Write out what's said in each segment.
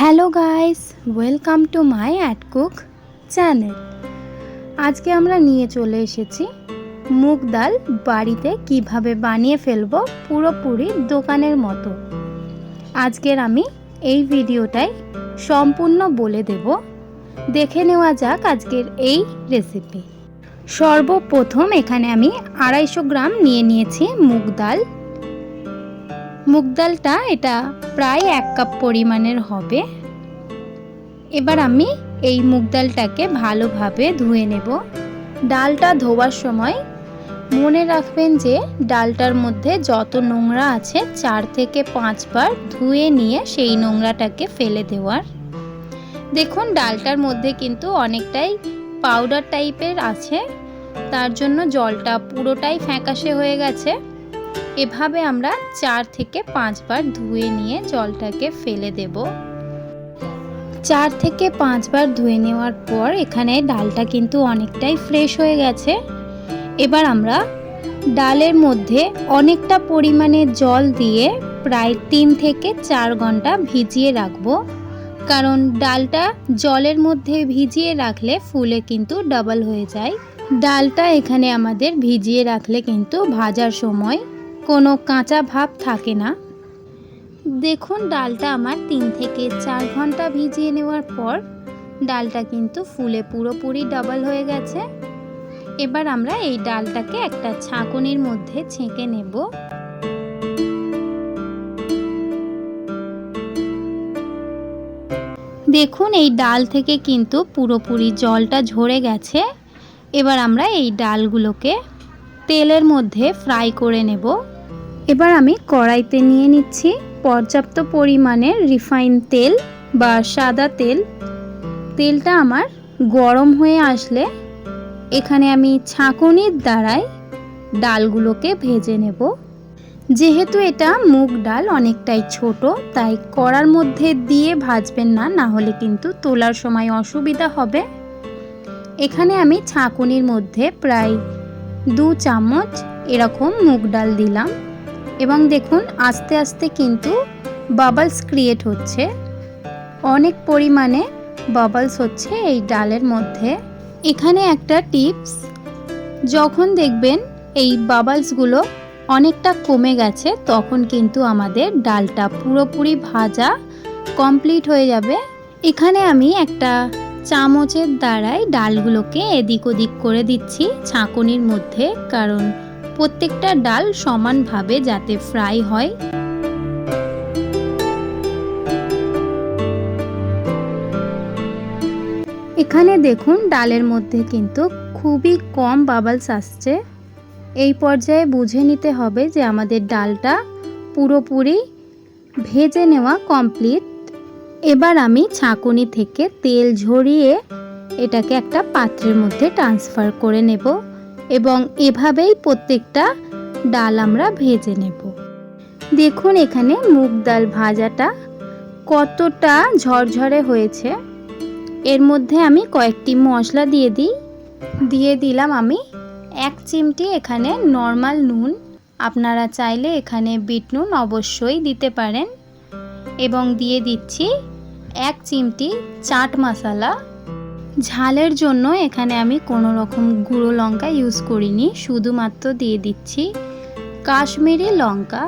Hello guys, welcome to my at cook channel. আজকে আমরা নিয়ে চলে এসেছি মুগ ডাল বাড়িতে কীভাবে বানিয়ে ফেলব পুরোপুরি দোকানের মতো। আজকের আমি এই ভিডিওটাই সম্পূর্ণ বলে দেব। দেখে নেওয়া যাক আজকের এই রেসিপি সর্বপ্রথম এখানে আমি আড়াইশো গ্রাম নিয়ে নিয়েছি মুগ ডাল। মুগ ডালটা এটা প্রায় এক কাপ পরিমাণের হবে। এবার আমি এই মুগ ডালটাকে ভালোভাবে ধুয়ে নেব। ডালটা ধোয়ার সময় মনে রাখবেন যে ডালটার মধ্যে যত নোংরা আছে চার থেকে পাঁচবার ধুয়ে নিয়ে সেই নোংরাটাকে ফেলে দেওয়ার। দেখুন ডালটার মধ্যে কিন্তু অনেকটাই পাউডার টাইপের আছে, তার জন্য জলটা পুরোটাই ফ্যাকাশে হয়ে গেছে। এভাবে আমরা চার থেকে পাঁচবার ধুয়ে নিয়ে জলটাকে ফেলে দেব। চার থেকে পাঁচবার ধুয়ে নেওয়ার পর এখানে ডালটা কিন্তু অনেকটাই ফ্রেশ হয়ে গেছে। এবার আমরা ডালের মধ্যে অনেকটা পরিমাণে জল দিয়ে প্রায় তিন থেকে চার ঘণ্টা ভিজিয়ে রাখব। কারণ ডালটা জলের মধ্যে ভিজিয়ে রাখলে ফুলে কিন্তু ডাবল হয়ে যায়। ডালটা এখানে আমাদের ভিজিয়ে রাখলে কিন্তু ভাজার সময় কোনো কাঁচা ভাব থাকে না। দেখুন, ডালটা আমার তিন থেকে চার ঘণ্টা ভিজিয়ে নেওয়ার পর ডালটা কিন্তু ফুলে পুরোপুরি ডাবল হয়ে গেছে। এবার আমরা এই ডালটাকে একটা ছাঁকুনির মধ্যে ছেঁকে নেব। দেখুন, এই ডাল থেকে কিন্তু পুরোপুরি জলটা ঝরে গেছে। এবার আমরা এই ডালগুলোকে তেলের মধ্যে ফ্রাই করে নেব। এবার আমি কড়াইতে নিয়ে নিচ্ছি পর্যাপ্ত পরিমাণের রিফাইন তেল বা সাদা তেল। তেলটা আমার গরম হয়ে আসলে এখানে আমি ছাঁকুনির দ্বারাই ডালগুলোকে ভেজে নেব। যেহেতু এটা মুগ ডাল অনেকটাই ছোট, তাই কড়ার মধ্যে দিয়ে ভাজবেন না না হলে কিন্তু তোলার সময় অসুবিধা হবে। এখানে আমি ছাঁকুনির মধ্যে প্রায় দু চামচ এরকম মুগ ডাল দিলাম। এবং দেখুন, আস্তে আস্তে কিন্তু বাবলস ক্রিয়েট হচ্ছে। অনেক পরিমাণে বাবলস হচ্ছে এই ডালের মধ্যে। এখানে একটা টিপস যখন দেখবেন এই বাবলসগুলো অনেকটা কমে গেছে, তখন কিন্তু আমাদের ডালটা পুরোপুরি ভাজা কমপ্লিট হয়ে যাবে। এখানে আমি একটা চামচের দ্বারাই ডালগুলোকে এদিক ওদিক করে দিচ্ছি, ছাঁকুনির মধ্যে, কারণ প্রত্যেকটা ডাল সমানভাবে যাতে ফ্রাই হয়। এখানে দেখুন ডালের মধ্যে কিন্তু খুবই কম বাবলস আসছে। এই পর্যায়ে বুঝে নিতে হবে যে আমাদের ডালটা পুরোপুরি ভেজে নেওয়া কমপ্লিট। এবার আমি ছাঁকুনি থেকে তেল ঝরিয়ে এটাকে একটা পাত্রের মধ্যে ট্রান্সফার করে নেব। এবং এভাবেই প্রত্যেকটা ডাল আমরা ভেজে নেব। দেখুন এখানে মুগ ডাল ভাজাটা কতটা ঝরঝরে হয়েছে। এর মধ্যে আমি কয়েকটি মশলা দিয়ে দিই। দিয়ে দিলাম আমি এক চিমটি এখানে নর্মাল নুন। আপনারা চাইলে এখানে বিট নুন অবশ্যই দিতে পারেন। এবং দিয়ে দিচ্ছি এক চিমটি চাট মশলা। ঝালের জন্য এখানে আমি কোনো রকম গুঁড়ো লঙ্কা ইউজ করিনি, শুধুমাত্র দিয়ে দিচ্ছি কাশ্মীরি লঙ্কা।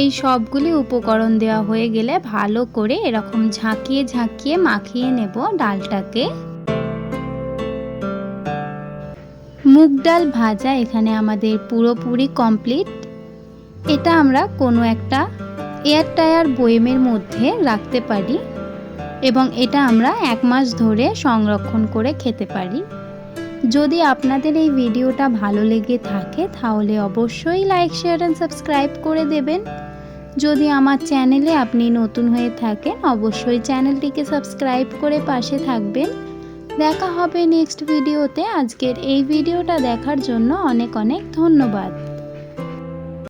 এই সবগুলি উপকরণ দেওয়া হয়ে গেলে ভালো করে এরকম ঝাঁকিয়ে ঝাঁকিয়ে মাখিয়ে নেব ডালটাকে। মুগ ডাল ভাজা এখানে আমাদের পুরোপুরি কমপ্লিট এটা আমরা কোনো একটা এয়ার টায়ার বয়েমের মধ্যে রাখতে পারি। এবং এটা আমরা এক মাস ধরে সংরক্ষণ করে খেতে পারি। যদি আপনাদের এই ভিডিওটা ভালো লেগে থাকে, তাহলে অবশ্যই লাইক, শেয়ার অ্যান্ড সাবস্ক্রাইব করে দেবেন। যদি আমার চ্যানেলে আপনি নতুন হয়ে থাকেন, অবশ্যই চ্যানেলটিকে সাবস্ক্রাইব করে পাশে থাকবেন। দেখা হবে নেক্সট ভিডিওতে। আজকের এই ভিডিওটা দেখার জন্য অনেক অনেক ধন্যবাদ।